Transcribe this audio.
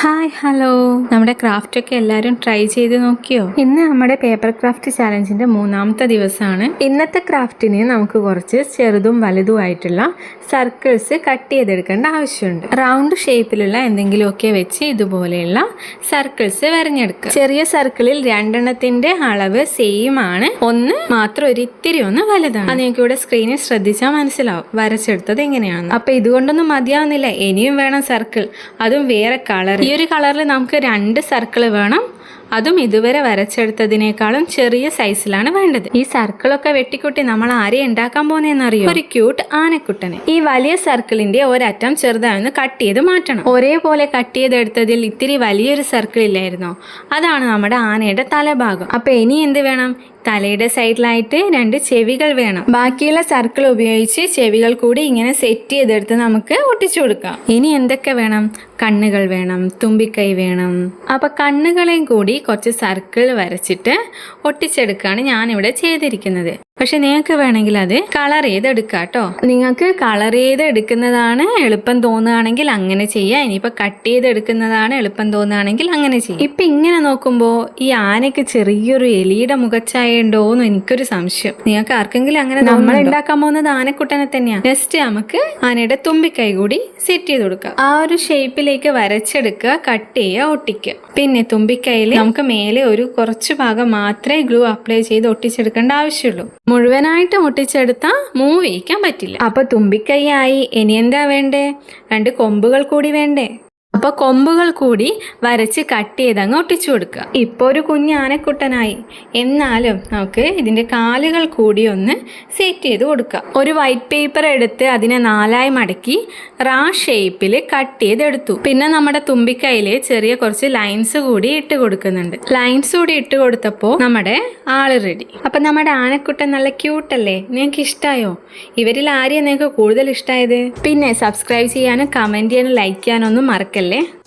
Hi hello നമ്മുടെ craft ഒക്കെ എല്ലാവരും ട്രൈ ചെയ്ത് നോക്കിയോ? ഇന്ന് നമ്മുടെ പേപ്പർ ക്രാഫ്റ്റ് ചാലഞ്ചിന്റെ മൂന്നാമത്തെ ദിവസമാണ്. ഇന്നത്തെ ക്രാഫ്റ്റിന് നമുക്ക് കുറച്ച് ചെറുതും വലുതുമായിട്ടുള്ള സർക്കിൾസ് കട്ട് ചെയ്തെടുക്കേണ്ട ആവശ്യമുണ്ട്. റൗണ്ട് ഷേപ്പിലുള്ള എന്തെങ്കിലുമൊക്കെ വെച്ച് ഇതുപോലെയുള്ള സർക്കിൾസ് വരഞ്ഞെടുക്കുക. ചെറിയ സർക്കിളിൽ രണ്ടെണ്ണത്തിന്റെ അളവ് സെയിം ആണ്. ഒന്ന് മാത്രം ഒരു ഇത്തിരി ഒന്ന് വലുതാണ്. അത് നിങ്ങൾക്ക് ഇവിടെ സ്ക്രീനിൽ ശ്രദ്ധിച്ചാൽ മനസ്സിലാവും. വരച്ചെടുത്തത് എങ്ങനെയാണ് അപ്പൊ ഇതുകൊണ്ടൊന്നും മതിയാവുന്നില്ല. ഇനിയും വേണം സർക്കിൾ അതും വേറെ കളർ ഈ ഒരു കളറിൽ നമുക്ക് രണ്ട് സർക്കിൾ വേണം. അതും ഇതുവരെ വരച്ചെടുത്തതിനേക്കാളും ചെറിയ സൈസിലാണ് വേണ്ടത്. ഈ സർക്കിളൊക്കെ വെട്ടിക്കുട്ടി നമ്മൾ ആരെ ഉണ്ടാക്കാൻ പോകുന്നതെന്നറിയോ? ഒരു ക്യൂട്ട് ആനക്കുട്ടനെ. ഈ വലിയ സർക്കിളിന്റെ ഒരറ്റം ചെറുതായൊന്ന് കട്ട് ചെയ്ത് മാറ്റണം. ഒരേപോലെ കട്ട് ചെയ്തെടുത്തതിൽ ഇത്തിരി വലിയൊരു സർക്കിൾ ഇല്ലായിരുന്നോ അതാണ് നമ്മുടെ ആനയുടെ തലഭാഗം. അപ്പൊ ഇനി എന്ത് വേണം? തലയുടെ സൈഡിലായിട്ട് രണ്ട് ചെവികൾ വേണം. ബാക്കിയുള്ള സർക്കിൾ ഉപയോഗിച്ച് ചെവികൾ കൂടി ഇങ്ങനെ സെറ്റ് ചെയ്തെടുത്ത് നമുക്ക് ഒട്ടിച്ചു കൊടുക്കാം. ഇനി എന്തൊക്കെ വേണം? കണ്ണുകൾ വേണം തുമ്പിക്കൈ വേണം. അപ്പൊ കണ്ണുകളെയും കൂടി കുറച്ച് സർക്കിൾ വരച്ചിട്ട് ഒട്ടിച്ചെടുക്കുകയാണ് ഞാനിവിടെ ചെയ്തിരിക്കുന്നത്. പക്ഷെ നിങ്ങൾക്ക് വേണമെങ്കിൽ അത് കളർ ചെയ്തെടുക്കാം കേട്ടോ. നിങ്ങൾക്ക് കളർ ചെയ്ത് എടുക്കുന്നതാണ് എളുപ്പം തോന്നുകയാണെങ്കിൽ അങ്ങനെ ചെയ്യാം. ഇനിയിപ്പോൾ കട്ട് ചെയ്തെടുക്കുന്നതാണ് എളുപ്പം തോന്നുകയാണെങ്കിൽ അങ്ങനെ ചെയ്യാം. ഇപ്പം ഇങ്ങനെ നോക്കുമ്പോൾ ഈ ആനയ്ക്ക് ചെറിയൊരു എലിയുടെ മുഖച്ചായ ഉണ്ടോയെന്ന് എനിക്കൊരു സംശയം. നിങ്ങൾക്ക് ആർക്കെങ്കിലും അങ്ങനെ നമ്മൾ ഉണ്ടാക്കാൻ പോകുന്നത് ആനക്കുട്ടനെ തന്നെയാണ് നെക്സ്റ്റ് നമുക്ക് ആനയുടെ തുമ്പിക്കൈ കൂടി സെറ്റ് ചെയ്ത് കൊടുക്കുക ആ ഒരു ഷേപ്പിലേക്ക് വരച്ചെടുക്കുക കട്ട് ചെയ്യുക ഒട്ടിക്കുക. പിന്നെ തുമ്പിക്കൈയിൽ നമുക്ക് മേലെ ഒരു കുറച്ച് ഭാഗം മാത്രമേ ഗ്ലൂ അപ്ലൈ ചെയ്ത് ഒട്ടിച്ചെടുക്കേണ്ട ആവശ്യമുള്ളൂ. മുഴുവനായിട്ട് ഒട്ടിച്ചെടുത്താൽ മൂവ് ചെയ്യിക്കാൻ പറ്റില്ല. അപ്പൊ തുമ്പിക്കൈയായി ഇനി എന്താ വേണ്ടേ? രണ്ട് കൊമ്പുകൾ കൂടി വേണ്ടേ? അപ്പൊ കൊമ്പുകൾ കൂടി വരച്ച് കട്ട് ചെയ്ത് അങ്ങ് ഒട്ടിച്ചു കൊടുക്കുക. ഇപ്പോൾ ഒരു കുഞ്ഞ് ആനക്കുട്ടനായി. എന്നാലും നമുക്ക് ഇതിന്റെ കാലുകൾ കൂടി ഒന്ന് സെറ്റ് ചെയ്ത് കൊടുക്കുക. ഒരു വൈറ്റ് പേപ്പർ എടുത്ത് അതിനെ നാലായി മടക്കി റാ ഷേപ്പിൽ കട്ട് ചെയ്തെടുത്തു. പിന്നെ നമ്മുടെ തുമ്പിക്കൈയിൽ ചെറിയ കുറച്ച് ലൈൻസ് കൂടി ഇട്ട് കൊടുക്കുന്നുണ്ട്. ലൈൻസ് കൂടി ഇട്ട് കൊടുത്തപ്പോൾ നമ്മുടെ ആൾ റെഡി. അപ്പൊ നമ്മുടെ ആനക്കുട്ടൻ നല്ല ക്യൂട്ടല്ലേ നിങ്ങൾക്ക് ഇഷ്ടമായോ ഇവരിൽ ആരെയാണ് നിങ്ങൾക്ക് കൂടുതൽ ഇഷ്ടമായത് പിന്നെ സബ്സ്ക്രൈബ് ചെയ്യാനും കമന്റ് ചെയ്യാനും ലൈക്ക് ചെയ്യാനൊന്നും മറക്കല്ലേ? ¿vale?